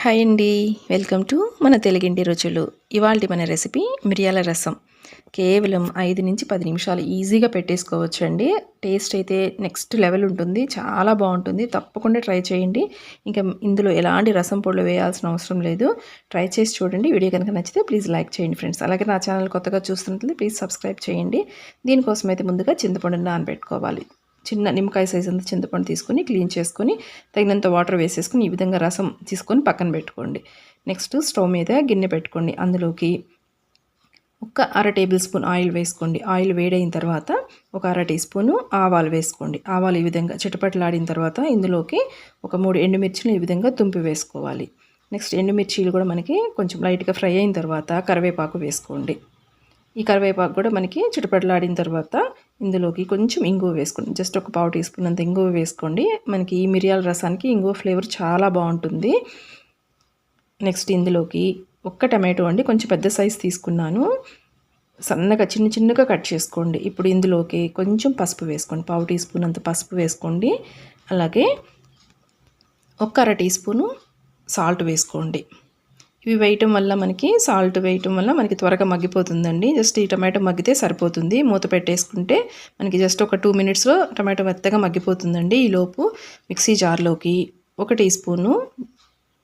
Hi అండి. Welcome to మన తెలుగింటి రుచులు. ఇవాళ మన రెసిపీ మిరియాల రసం. కేవలం ఐదు నుంచి పది నిమిషాలు ఈజీగా పెట్టేసుకోవచ్చు అండి. టేస్ట్ అయితే నెక్స్ట్ లెవెల్ ఉంటుంది. చాలా బాగుంటుంది. తప్పకుండా ట్రై చేయండి. ఇంకా ఇందులో ఎలాంటి రసం పొడులు వేయాల్సిన అవసరం లేదు. ట్రై చేసి చూడండి. వీడియో కనుక నచ్చితే ప్లీజ్ లైక్ చేయండి ఫ్రెండ్స్. అలాగే నా ఛానల్ కొత్తగా చూస్తున్నట్లయితే ప్లీజ్ సబ్స్క్రైబ్ చేయండి. దీనికోసం అయితే ముందుగా చింతపండుని నానబెట్టుకోవాలి. చిన్న నిమ్మకాయ సైజ్ అంత చింతపండు తీసుకొని క్లీన్ చేసుకొని తగినంత వాటర్ వేసేసుకుని ఈ విధంగా రసం తీసుకొని పక్కన పెట్టుకోండి. నెక్స్ట్ స్టవ్ మీద గిన్నె పెట్టుకోండి. అందులోకి ఒక అర టేబుల్ స్పూన్ ఆయిల్ వేసుకోండి. ఆయిల్ వేడైన తర్వాత ఒక అర టీ స్పూను ఆవాలు వేసుకోండి. ఆవాలు ఈ విధంగా చిటపట్లాడిన తర్వాత ఇందులోకి ఒక మూడు ఎండుమిర్చిలు ఈ విధంగా తుంపి వేసుకోవాలి. నెక్స్ట్ ఎండుమిర్చీలు కూడా మనకి కొంచెం లైట్గా ఫ్రై అయిన తర్వాత కరివేపాకు వేసుకోండి. ఈ కరివేపాకు కూడా మనకి చిటపట్లాడిన తర్వాత ఇందులోకి కొంచెం ఇంగువ వేసుకోండి. జస్ట్ ఒక పావు టీ స్పూన్ అంత ఇంగువ వేసుకోండి. మనకి ఈ మిరియాల రసానికి ఇంగువ ఫ్లేవర్ చాలా బాగుంటుంది. నెక్స్ట్ ఇందులోకి ఒక్క టమాటో అండి కొంచెం పెద్ద సైజ్ తీసుకున్నాను. సన్నగా చిన్న చిన్నగా కట్ చేసుకోండి. ఇప్పుడు ఇందులోకి కొంచెం పసుపు వేసుకోండి. పావు టీ స్పూన్ అంత పసుపు వేసుకోండి. అలాగే ఒక్క అర టీ స్పూను సాల్ట్ వేసుకోండి. ఇవి వేయటం వల్ల మనకి సాల్ట్ వేయటం వల్ల మనకి త్వరగా మగ్గిపోతుందండి. జస్ట్ ఈ టమాటో మగ్గితే సరిపోతుంది. మూత పెట్టేసుకుంటే మనకి జస్ట్ ఒక టూ మినిట్స్లో టమాటో మెత్తగా మగ్గిపోతుందండి. ఈలోపు మిక్సీ జార్లోకి ఒక టీ స్పూను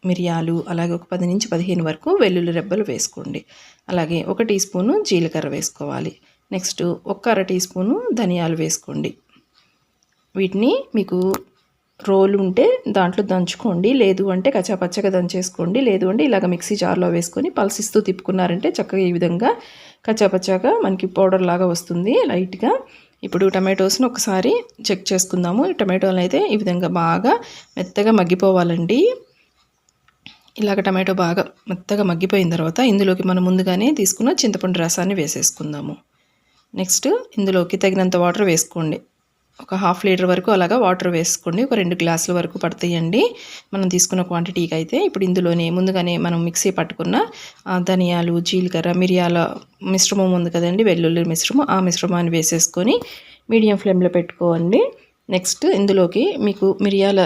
మిరియాలు అలాగే ఒక పది నుంచి పదిహేను వరకు వెల్లుల్లి రెబ్బలు వేసుకోండి. అలాగే ఒక టీ స్పూను జీలకర్ర వేసుకోవాలి. నెక్స్ట్ ఒక అర టీ స్పూను ధనియాలు వేసుకోండి. వీటిని మీకు రోలు ఉంటే దాంట్లో దంచుకోండి. లేదు అంటే కచ్చాపచ్చగా దంచేసుకోండి. లేదు అంటే ఇలాగ మిక్సీ జార్లో వేసుకొని పల్సిస్తూ తిప్పుకున్నారంటే చక్కగా ఈ విధంగా కచ్చాపచ్చాగా మనకి పౌడర్ లాగా వస్తుంది లైట్గా. ఇప్పుడు టమాటోస్ని ఒకసారి చెక్ చేసుకుందాము. టమాటోలు అయితే ఈ విధంగా బాగా మెత్తగా మగ్గిపోవాలండి. ఇలాగ టమాటో బాగా మెత్తగా మగ్గిపోయిన తర్వాత ఇందులోకి మనం ముందుగానే తీసుకున్న చింతపండు రసాన్ని వేసేసుకుందాము. నెక్స్ట్ ఇందులోకి తగినంత వాటర్ వేసుకోండి. ఒక హాఫ్ లీటర్ వరకు అలాగా వాటర్ వేసుకోండి. ఒక రెండు గ్లాసుల వరకు పడతాయండి. మనం తీసుకున్న క్వాంటిటీకి అయితే ఇప్పుడు ఇందులోనే ముందుగానే మనం మిక్సీ పట్టుకున్న ధనియాలు జీలకర్ర మిరియాల మిశ్రమం ఉంది కదండి వెల్లుల్లి మిశ్రమం. ఆ మిశ్రమాన్ని వేసేసుకొని మీడియం ఫ్లేమ్లో పెట్టుకోండి. నెక్స్ట్ ఇందులోకి మీకు మిరియాల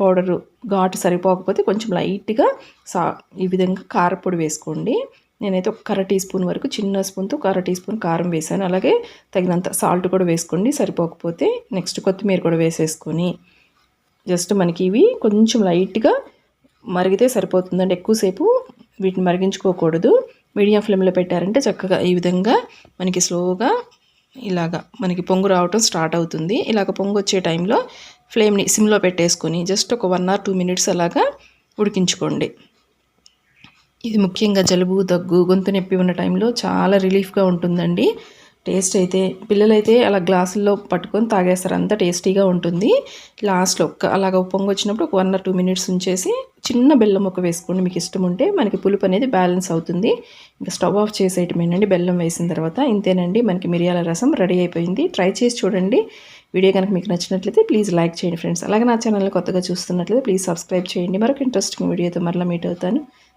పౌడరు ఘాటు సరిపోకపోతే కొంచెం లైట్గా సా ఈ విధంగా కారపొడి వేసుకోండి. నేనైతే ఒక కర టీ స్పూన్ వరకు చిన్న స్పూన్తో కర టీ స్పూన్ కారం వేసాను. అలాగే తగినంత సాల్ట్ కూడా వేసుకోండి సరిపోకపోతే నెక్స్ట్ కొత్తిమీర కూడా వేసేసుకొని జస్ట్ మనకి ఇవి కొంచెం లైట్గా మరిగితే సరిపోతుందండి. ఎక్కువసేపు వీటిని మరిగించుకోకూడదు. మీడియం ఫ్లేమ్లో పెట్టారంటే చక్కగా ఈ విధంగా మనకి స్లోగా ఇలాగా మనకి పొంగు రావటం స్టార్ట్ అవుతుంది. ఇలాగ పొంగు వచ్చే టైంలో ఫ్లేమ్ని సిమ్లో పెట్టేసుకొని జస్ట్ ఒక వన్ ఆర్ టూ మినిట్స్ అలాగా ఉడికించుకోండి. ఇది ముఖ్యంగా జలుబు దగ్గు గొంతు నొప్పి ఉన్న టైంలో చాలా రిలీఫ్గా ఉంటుందండి. టేస్ట్ అయితే పిల్లలైతే అలా గ్లాసుల్లో పట్టుకొని తాగేస్తారు. అంత టేస్టీగా ఉంటుంది. లాస్ట్లో ఒక్క అలాగ ఉప్పొంగి వచ్చినప్పుడు ఒక వన్ ఆర్ టూ మినిట్స్ ఉంచేసి చిన్న బెల్లం ముక్క వేసుకోండి. మీకు ఇష్టం ఉంటే మనకి పులుపు అనేది బ్యాలెన్స్ అవుతుంది. ఇంకా స్టవ్ ఆఫ్ చేసేయటమేనండి. బెల్లం వేసిన తర్వాత ఇంతేనండి. మనకి మిరియాల రసం రెడీ అయిపోయింది. ట్రై చేసి చూడండి. వీడియో కనుక మీకు నచ్చినట్లయితే ప్లీజ్ లైక్ చేయండి ఫ్రెండ్స్. అలాగే నా ఛానల్ కొత్తగా చూస్తున్నట్లయితే ప్లీజ్ సబ్స్క్రైబ్ చేయండి. మరొక ఇంట్రెస్టింగ్ వీడియోతో మరలా మీట్ అవుతాను.